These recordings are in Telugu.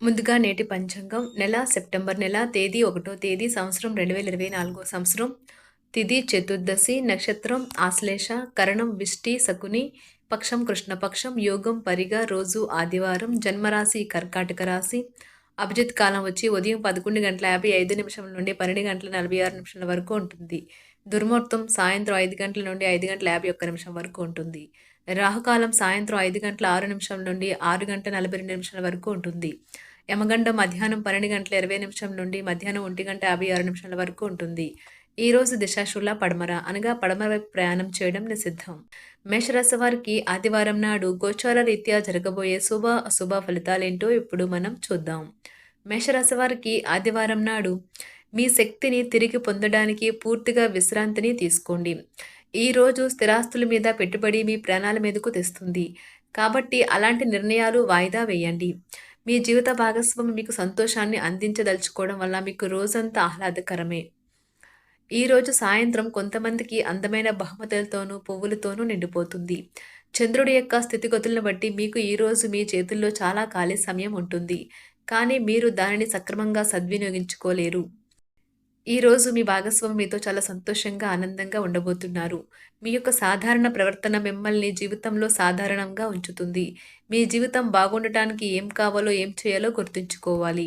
ముందుగా నేటి పంచాంగం నెల సెప్టెంబర్ నెల తేదీ ఒకటో తేదీ సంవత్సరం రెండు వేల ఇరవై నాలుగో సంవత్సరం. తిథి చతుర్దశి నక్షత్రం ఆశ్లేష కరణం విష్టి శకుని పక్షం కృష్ణపక్షం యోగం పరిగా రోజు ఆదివారం జన్మరాశి కర్కాటక రాశి. అభిజిత్ కాలం వచ్చి ఉదయం పదకొండు గంటల యాభై ఐదు నిమిషం నుండి పన్నెండు గంటల నలభై ఆరు నిమిషాల వరకు ఉంటుంది. దుర్ముహూర్తం సాయంత్రం ఐదు గంటల నుండి ఐదు గంటల యాభై ఒక్క నిమిషం వరకు ఉంటుంది. రాహుకాలం సాయంత్రం ఐదు గంటల ఆరు నిమిషం నుండి ఆరు గంటల నలభై రెండు నిమిషాల వరకు ఉంటుంది. యమగండం మధ్యాహ్నం పన్నెండు గంటల ఇరవై నిమిషం నుండి మధ్యాహ్నం ఒంటి గంట యాభై ఆరు నిమిషాల వరకు ఉంటుంది. ఈ రోజు దిశాశుల పడమర అనగా పడమర వైపు ప్రయాణం చేయడం నిషిద్ధం. మేషరాశి వారికి ఆదివారం నాడు గోచార రీత్యా జరగబోయే శుభ అశుభ ఫలితాలేంటో ఇప్పుడు మనం చూద్దాం. మేషరాశి వారికి ఆదివారం నాడు మీ శక్తిని తిరిగి పొందడానికి పూర్తిగా విశ్రాంతిని తీసుకోండి. ఈ రోజు స్థిరాస్తుల మీద పెట్టుబడి మీ ప్రాణాల మీదకు తెస్తుంది. కాబట్టి అలాంటి నిర్ణయాలు వాయిదా వేయండి. మీ జీవిత భాగస్వామి మీకు సంతోషాన్ని అందించదలుచుకోవడం వల్ల మీకు రోజంతా ఆహ్లాదకరమే. ఈరోజు సాయంత్రం కొంతమందికి అందమైన బహుమతులతోనూ పువ్వులతోనూ నిండిపోతుంది. చంద్రుడి యొక్క స్థితిగతులను బట్టి మీకు ఈరోజు మీ చేతుల్లో చాలా ఖాళీ సమయం ఉంటుంది. కానీ మీరు దానిని సక్రమంగా సద్వినియోగించుకోలేరు. ఈరోజు మీ భాగస్వామి మీతో చాలా సంతోషంగా ఆనందంగా ఉండబోతున్నారు. మీ యొక్క సాధారణ ప్రవర్తన మిమ్మల్ని జీవితంలో సాధారణంగా ఉంచుతుంది. మీ జీవితం బాగుండటానికి ఏం కావాలో ఏం చేయాలో గుర్తుంచుకోవాలి.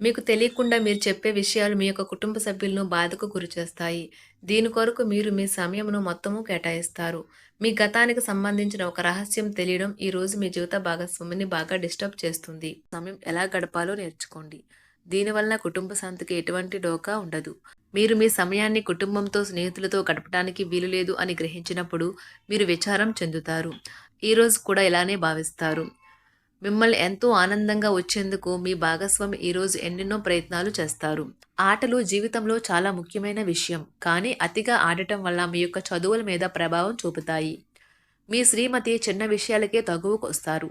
మీకు తెలియకుండా మీరు చెప్పే విషయాలు మీ యొక్క కుటుంబ సభ్యులను బాధకు గురిచేస్తాయి దీని కొరకు మీరు మీ సమయమును మొత్తము కేటాయిస్తారు. మీ గతానికి సంబంధించిన ఒక రహస్యం తెలియడం ఈరోజు మీ జీవిత భాగస్వామిని బాగా డిస్టర్బ్ చేస్తుంది. సమయం ఎలా గడపాలో నేర్చుకోండి. దీనివల్ల కుటుంబ శాంతికి ఎటువంటి డోకా ఉండదు. మీరు మీ సమయాన్ని కుటుంబంతో స్నేహితులతో గడపడానికి వీలు లేదు అని గ్రహించినప్పుడు మీరు విచారం చెందుతారు. ఈరోజు కూడా ఇలానే భావిస్తారు. మిమ్మల్ని ఎంతో ఆనందంగా వచ్చేందుకు మీ భాగస్వామి ఈరోజు ఎన్నెన్నో ప్రయత్నాలు చేస్తారు. ఆటలు జీవితంలో చాలా ముఖ్యమైన విషయం. కానీ అతిగా ఆడటం వల్ల మీ యొక్క చదువుల మీద ప్రభావం చూపుతాయి. మీ శ్రీమతి చిన్న విషయాలకే తగువకు వస్తారు.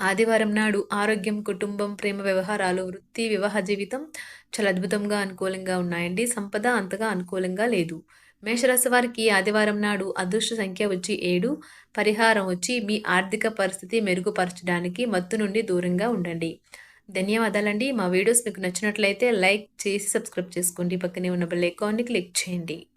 ఆదివారం నాడు ఆరోగ్యం కుటుంబం ప్రేమ వ్యవహారాలు వృత్తి వివాహ జీవితం చాలా అద్భుతంగా అనుకూలంగా ఉన్నాయండి. సంపద అంతగా అనుకూలంగా లేదు. మేషరాశి వారికి ఆదివారం నాడు అదృష్ట సంఖ్య వచ్చి ఏడు. పరిహారం వచ్చి మీ ఆర్థిక పరిస్థితి మెరుగుపరచడానికి మత్తు నుండి దూరంగా ఉండండి. ధన్యవాదాలండి. మా వీడియోస్ మీకు నచ్చినట్లయితే లైక్ చేసి సబ్స్క్రైబ్ చేసుకోండి. పక్కనే ఉన్న బెల్ ఐకాన్ని క్లిక్ చేయండి.